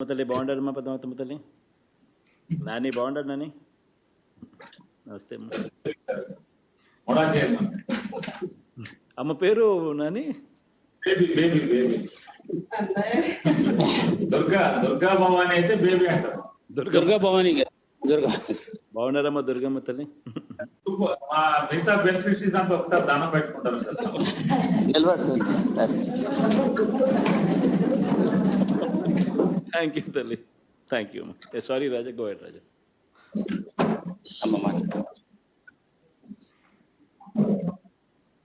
తల్లి బాగుండారమ్మా పద్మావతమ్మ తల్లి నాని బాగుండారు నాని? నమస్తే అమ్మ. పేరు Nani? Baby baby baby. Durga Durga Bhavani అయితే బేబీ అంటారు. దుర్గ దుర్గా భవానీ గారు దుర్గా. బాగున్నారమ్మా దుర్గమ్మ తల్లి? మా మిగతా బెనిఫిషరీస్ అంతా ఒకసారి దానం పెట్టుకుంటారు. థ్యాంక్ యూ తల్లి. థ్యాంక్ యూ అమ్మా. Sorry Raja go ahead Raja.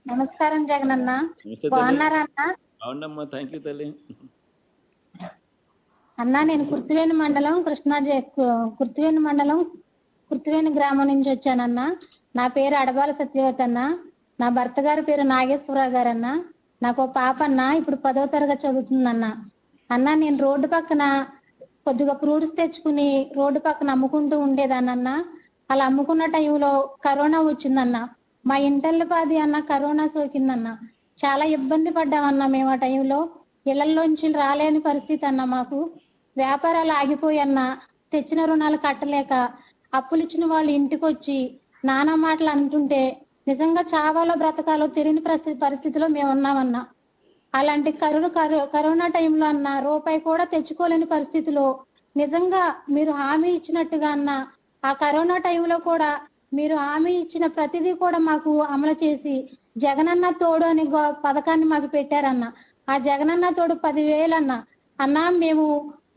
నమస్కారం జగనన్న. నమస్తే తల్లి. బాగున్నారా అన్న? బాగుండమ్మా థ్యాంక్ యూ తల్లి. అన్న నేను కుర్తివేణి మండలం కృష్ణా కుర్తివేణి మండలం కుర్తివేణి గ్రామం నుంచి వచ్చానన్న. నా పేరు అడబాల సత్యవతి అన్న. నా భర్త గారి పేరు నాగేశ్వరరావు గారు అన్న నాకు ఒక పాప అన్న. ఇప్పుడు పదో తరగతి చదువుతుందన్న. అన్న నేను రోడ్డు పక్కన కొద్దిగా ఫ్రూట్స్ తెచ్చుకుని రోడ్డు పక్కన అమ్ముకుంటూ ఉండేదానన్న అలా అమ్ముకున్న టైంలో కరోనా వచ్చిందన్న. మా ఇంటల్లిపాది అన్న కరోనా సోకిందన్న. చాలా ఇబ్బంది పడ్డామన్న మేము ఆ టైంలో. ఇళ్ళలోంచి రాలేని పరిస్థితి అన్న మాకు. వ్యాపారాలు ఆగిపోయన్న తెచ్చిన రుణాలు కట్టలేక అప్పులు ఇచ్చిన వాళ్ళు ఇంటికి వచ్చి నానా మాటలు అంటుంటే నిజంగా చావాలో బ్రతకాలో తెలియని పరిస్థితి పరిస్థితిలో మేము ఉన్నామన్నా అలాంటి కరోనా కరో- కరోనా టైంలో అన్న రూపాయి కూడా తెచ్చుకోలేని పరిస్థితిలో నిజంగా మీరు హామీ ఇచ్చినట్టుగా అన్న ఆ కరోనా టైంలో కూడా మీరు హామీ ఇచ్చిన ప్రతిదీ కూడా మాకు అమలు చేసి జగనన్న తోడు అనే గో- పథకాన్ని మాకు పెట్టారన్న. ఆ జగనన్న తోడు పదివేలు అన్న. అన్న మేము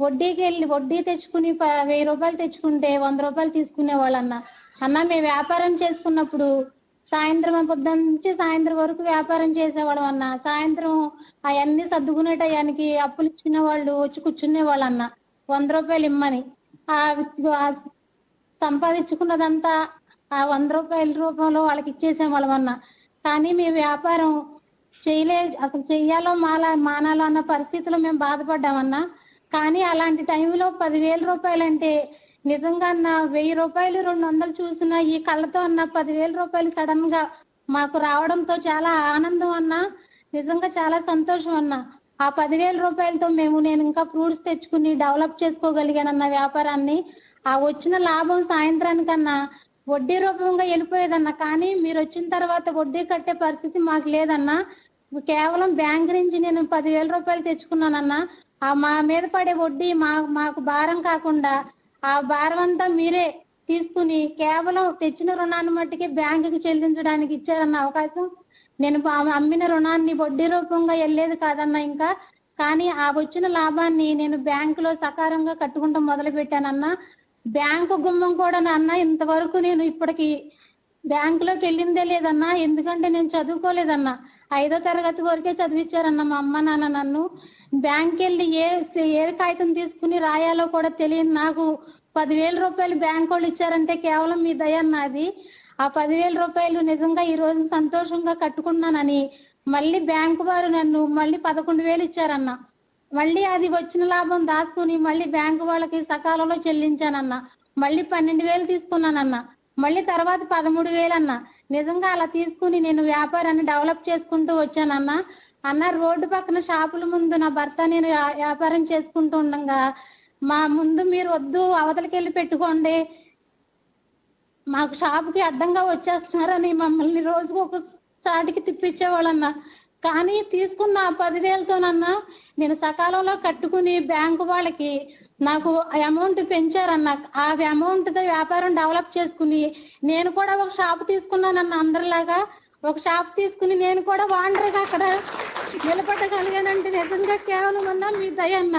వడ్డీకి వెళ్ళి వడ్డీ తెచ్చుకుని ప- వెయ్యి రూపాయలు తెచ్చుకుంటే వంద రూపాయలు తీసుకునే వాళ్ళన్న. అన్న మేము వ్యాపారం చేసుకున్నప్పుడు సాయంత్రం పొద్దున్న నుంచి సాయంత్రం వరకు వ్యాపారం చేసేవాడు అన్న. సాయంత్రం అవన్నీ సర్దుకునే టయానికి అప్పులు ఇచ్చిన వాళ్ళు వచ్చి కూర్చునే వాళ్ళు అన్న. వంద రూపాయలు ఇమ్మని. ఆ ఆ సంపాదించుకున్నదంతా ఆ వంద రూపాయల రూపంలో వాళ్ళకి ఇచ్చేసేవాళ్ళం అన్న. కానీ మీ వ్యాపారం చేయలే అసలు చెయ్యాలో మాలా మానాలో అన్న పరిస్థితిలో మేము బాధపడ్డామన్నా. కానీ అలాంటి టైంలో పదివేల రూపాయలు అంటే నిజంగా అన్న వెయ్యి రూపాయలు రెండు వందలు చూసిన ఈ కళ్ళతో అన్న పదివేల రూపాయలు సడన్గా మాకు రావడంతో చాలా ఆనందం అన్న. నిజంగా చాలా సంతోషం అన్న. ఆ పదివేల రూపాయలతో మేము నేను ఇంకా ఫ్రూట్స్ తెచ్చుకుని డెవలప్ చేసుకోగలిగానన్న వ్యాపారాన్ని. ఆ వచ్చిన లాభం సాయంత్రానికన్నా వడ్డీ రూపంగా వెళ్ళిపోయేదన్న. కానీ మీరు వచ్చిన తర్వాత వడ్డీ కట్టే పరిస్థితి మాకు లేదన్నా. కేవలం బ్యాంక్ నుంచి నేను పదివేల రూపాయలు తెచ్చుకున్నానన్నా. ఆ మా మీద పడే వడ్డీ మా మాకు భారం కాకుండా ఆ భారం అంతా మీరే తీసుకుని కేవలం తెచ్చిన రుణాన్ని మట్టికి బ్యాంకుకి చెల్లించడానికి ఇచ్చారన్న అవకాశం నేను పా- అమ్మిన రుణాన్ని వడ్డీ రూపంగా వెళ్ళేది కాదన్న ఇంకా. కానీ ఆ వచ్చిన లాభాన్ని నేను బ్యాంకులో సకారంగా కట్టుకుంటూ మొదలు పెట్టానన్న బ్యాంకు గుమ్మం కూడా నాన్న ఇంతవరకు నేను ఇప్పటికి బ్యాంకులోకి వెళ్ళిందే లేదన్నా. ఎందుకంటే నేను చదువుకోలేదన్నా. ఐదో తరగతి వరకే చదివించారన్న మా అమ్మ నాన్న నన్ను. బ్యాంక్ వెళ్ళి ఏ ఏ కాగితం తీసుకుని రాయాలో కూడా తెలియదు నాకు. పదివేల రూపాయలు బ్యాంక్ వాళ్ళు ఇచ్చారంటే కేవలం మీ దయ నాది ఆ పదివేల రూపాయలు నిజంగా ఈ రోజు సంతోషంగా కట్టుకున్నానని మళ్ళీ బ్యాంకు వారు నన్ను మళ్ళీ పదకొండు వేలు ఇచ్చారన్న. మళ్ళీ అది వచ్చిన లాభం దాచుకుని మళ్ళీ బ్యాంకు వాళ్ళకి సకాలంలో చెల్లించానన్న. మళ్ళీ పన్నెండు వేలు తీసుకున్నానన్న. మళ్ళీ తర్వాత పదమూడు వేలు అన్న నిజంగా అలా తీసుకుని నేను వ్యాపారాన్ని డెవలప్ చేసుకుంటూ వచ్చానన్న. అన్న రోడ్డు పక్కన షాపుల ముందు నా భర్త నేను వ్యాపారం చేసుకుంటూ ఉండగా మా ముందు మీరు వద్దు అవతలకి వెళ్ళి పెట్టుకోండి. మాకు షాప్కి అడ్డంగా వచ్చేస్తున్నారని మమ్మల్ని రోజుకు ఒక చాటికి తిప్పించేవాళ్ళన్న కానీ తీసుకున్న పదివేలతోనన్నా నేను సకాలంలో కట్టుకుని బ్యాంకు వాళ్ళకి నాకు అమౌంట్ పెంచారన్న. ఆ అమౌంట్తో వ్యాపారం డెవలప్ చేసుకుని నేను కూడా ఒక షాప్ తీసుకున్నానన్న అందరిలాగా. ఒక షాప్ తీసుకుని నేను కూడా వాండర్గా అక్కడ నిలబడగలిగానంటే నిజంగా కేవలం అన్నా మీ దయ అన్న.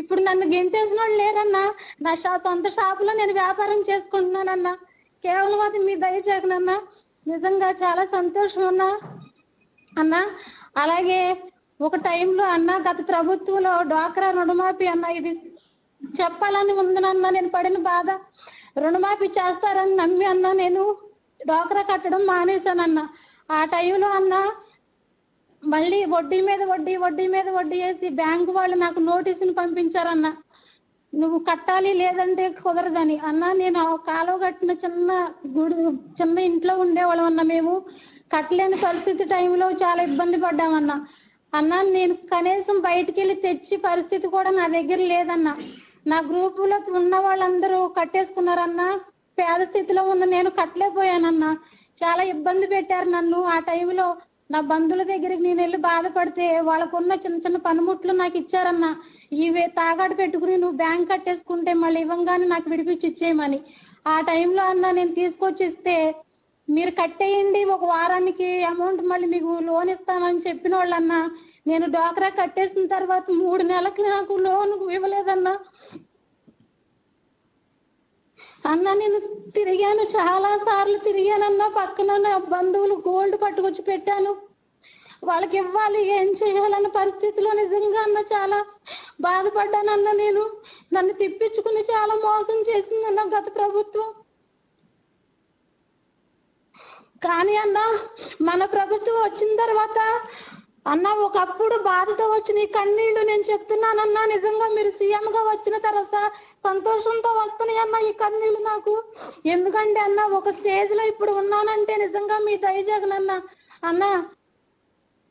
ఇప్పుడు నన్ను గెంటేసిన వాళ్ళు లేరన్నా? నా షా సొంత షాపులో నేను వ్యాపారం చేసుకుంటున్నానన్నా? కేవలం అది మీ దయచేకనన్నా నిజంగా చాలా సంతోషం అన్నా అన్నా అలాగే ఒక టైంలో అన్న గత ప్రభుత్వంలో డ్వాక్రా రుణమాఫీ అన్న ఇది చెప్పాలని ఉందనన్న నేను పడిన బాధ. రుణమాఫీ చేస్తారని నమ్మి అన్నా నేను. డ్వాక్రా కట్టడం మానేశానన్నా. ఆ టైంలో అన్నా మళ్ళీ వడ్డీ మీద వడ్డీ వడ్డీ మీద వడ్డీ వేసి బ్యాంకు వాళ్ళు నాకు నోటీసులు పంపించారన్న. నువ్వు కట్టాలి లేదంటే కుదరదని. అన్న నేను ఆ కాలువ కట్టిన చిన్న గుడి చిన్న ఇంట్లో ఉండేవాళ్ళం అన్న మేము. కట్టలేని పరిస్థితి టైంలో చాలా ఇబ్బంది పడ్డామన్న. అన్న నేను కనీసం బయటికి వెళ్ళి తెచ్చి పరిస్థితి కూడా నా దగ్గర లేదన్న. నా గ్రూపులో ఉన్న వాళ్ళందరూ కట్టేసుకున్నారన్న. పేద స్థితిలో ఉన్న నేను కట్టలేకపోయానన్న. చాలా ఇబ్బంది పెట్టారు నన్ను. ఆ టైంలో నా బంధువుల దగ్గరికి నేను వెళ్ళి బాధపడితే వాళ్ళకున్న చిన్న చిన్న పనిముట్లు నాకు ఇచ్చారన్నా. ఇవే తాగాడు పెట్టుకుని నువ్వు బ్యాంక్ కట్టేసుకుంటే మళ్ళీ ఇవ్వంగానే నాకు విడిపించి ఇచ్చేయమని. ఆ టైంలో అన్న నేను తీసుకొచ్చి ఇస్తే మీరు కట్టేయండి ఒక వారానికి అమౌంట్ మళ్ళీ మీకు లోన్ ఇస్తామని చెప్పిన వాళ్ళన్నా. నేను డోక్రా కట్టేసిన తర్వాత మూడు నెలలకు నాకు లోన్ ఇవ్వలేదన్నా. అన్న నేను తిరిగాను. చాలా సార్లు తిరిగానన్నా. పక్కన నా బంధువులు గోల్డ్ పట్టుకొచ్చి పెట్టాను. వాళ్ళకి ఇవ్వాలి ఏం చేయాలన్న పరిస్థితిలో నిజంగా అన్న చాలా బాధపడ్డానన్న నేను. నన్ను తిప్పించుకుని చాలా మోసం చేసిందన్న గత ప్రభుత్వం. కానీ అన్న మన ప్రభుత్వం వచ్చిన తర్వాత అన్న ఒకప్పుడు బాధతో వచ్చిన ఈ కన్నీళ్ళు నేను చెప్తున్నానన్నా నిజంగా మీరు సీఎం గా వచ్చిన తర్వాత సంతోషంతో వస్తున్నాయి అన్న ఈ కన్నీళ్ళు నాకు. ఎందుకంటే అన్న ఒక స్టేజ్లో ఇప్పుడు ఉన్నానంటే నిజంగా మీ దయజగనన్న అన్న.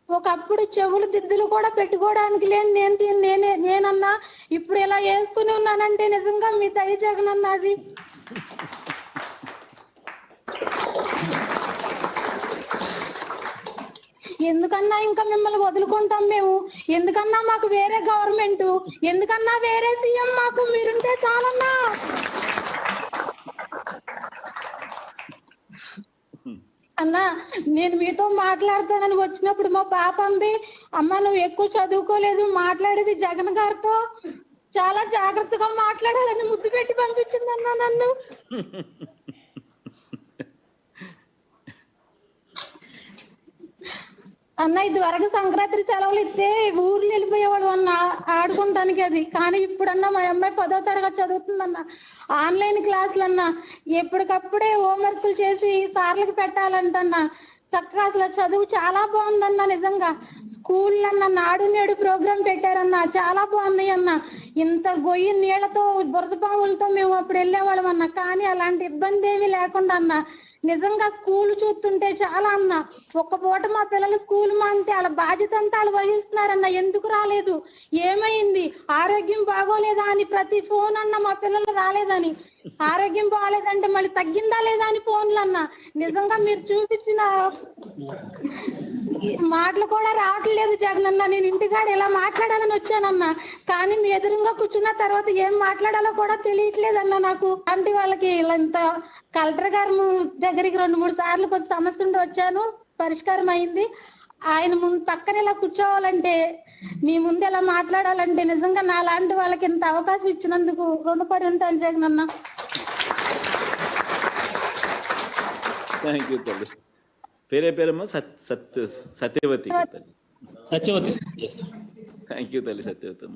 ఒకప్పుడు చెవులు దిద్దులు కూడా పెట్టుకోవడానికి లేని నేను నేనే నేనన్నా ఇప్పుడు ఇలా వేసుకుని ఉన్నానంటే నిజంగా మీ దయ జగన్ అది. ఎందుకన్నా ఇంకా మిమ్మల్ని వదులుకుంటాం మేము? ఎందుకన్నా మాకు వేరే గవర్నమెంట్ ఎందుకన్నా వేరే సీఎం మాకు? మీరుంటే చాలన్నా. అన్నా నేను మీతో మాట్లాడతానని వచ్చినప్పుడు మా పాప అంది అమ్మ నువ్వు ఎక్కువ చదువుకోలేదు మాట్లాడేది జగన్ గారితో. చాలా జాగ్రత్తగా మాట్లాడాలని ముద్దు పెట్టి పంపించింది అన్నా నన్ను. అన్న ఇది వరకు సంక్రాంతి సెలవులు ఇస్తే ఊర్లు వెళ్ళిపోయేవాడు అన్న ఆడుకుంటానికి అది. కానీ ఇప్పుడన్నా మా అమ్మాయి పదో తరగతి చదువుతుందన్న ఆన్లైన్ క్లాసులు అన్న ఎప్పటికప్పుడే హోంవర్క్లు చేసి సార్లకు పెట్టాలంటన్న చక్కగా అసలు చదువు చాలా బాగుందన్న నిజంగా. స్కూల్ అన్న నాడు నేడు ప్రోగ్రాం పెట్టారన్న చాలా బాగున్నాయి అన్న. ఇంత గొయ్యి నీళ్ళతో బురద పావులతో మేము అప్పుడు వెళ్ళేవాళ్ళం అన్న. కానీ అలాంటి ఇబ్బంది ఏమీ లేకుండా అన్న నిజంగా స్కూల్ చూస్తుంటే చాలా అన్న. ఒక్క పూట మా పిల్లలు స్కూల్ మాంతే వాళ్ళ బాధ్యత అంతా వాళ్ళు వహిస్తున్నారన్న. ఎందుకు రాలేదు? ఏమైంది? ఆరోగ్యం బాగోలేదా అని ప్రతి ఫోన్ అన్న మా పిల్లలు రాలేదని. ఆరోగ్యం బాగోలేదంటే మళ్ళీ తగ్గిందా లేదా అని ఫోన్లు అన్న. నిజంగా మీరు చూపించిన మాటలు కూడా రావట్లేదు జగనన్న నేను ఇంటికాడ ఇలా మాట్లాడాలని వచ్చానన్న. కానీ మీ ఎదురుగా కూర్చున్న తర్వాత ఏం మాట్లాడాలో కూడా తెలియట్లేదన్న నాకు. అంటే వాళ్ళకి ఇలా ఇంత కలెక్టర్ గారు దగ్గరికి రెండు మూడు సార్లు కొద్ది సమస్య ఉండి వచ్చాను. పరిష్కారం అయింది. ఆయన ముందు పక్కన ఇలా కూర్చోవాలంటే మీ ముందు ఎలా మాట్లాడాలంటే నిజంగా నా లాంటి వాళ్ళకి ఇంత అవకాశం ఇచ్చినందుకు రుణపడి ఉంటాను జగనన్న థ్యాంక్ యూ తల్లి. పేరే పేరమ్మా? సత్ సత్ సత్యవతి. సత్యవతి. థ్యాంక్ యూ తల్లి సత్యవతి అమ్మ